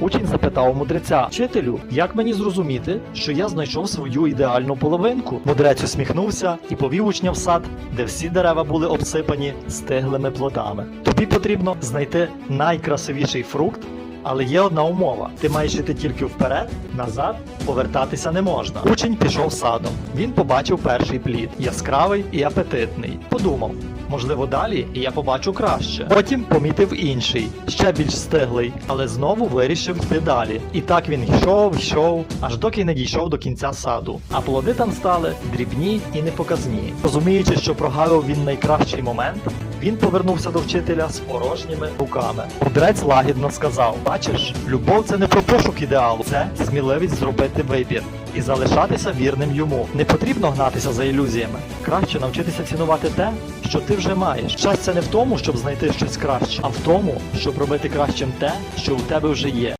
Учень запитав мудреця: Вчителю, як мені зрозуміти, що я знайшов свою ідеальну половинку? Мудрець усміхнувся і повів учня в сад, де всі дерева були обсипані стиглими плодами. Тобі потрібно знайти найкрасивіший фрукт. Але є одна умова: ти маєш іти тільки вперед, назад повертатися не можна. Учень пішов садом. Він побачив перший плід, яскравий і апетитний. Подумав, можливо, далі я побачу краще. Потім помітив інший, ще більш стиглий, але знову вирішив йти далі. І так він йшов, йшов, аж доки не дійшов до кінця саду. А плоди там стали дрібні і непоказні. Розуміючи, що прогавив він найкращий момент, він повернувся до вчителя з порожніми руками. Мудрець лагідно сказав: Бачиш, любов це не про пошук ідеалу, це сміливість зробити вибір і залишатися вірним йому. Не потрібно гнатися за ілюзіями. Краще навчитися цінувати те, що ти вже маєш. Щастя не в тому, щоб знайти щось краще, а в тому, щоб робити кращим те, що у тебе вже є.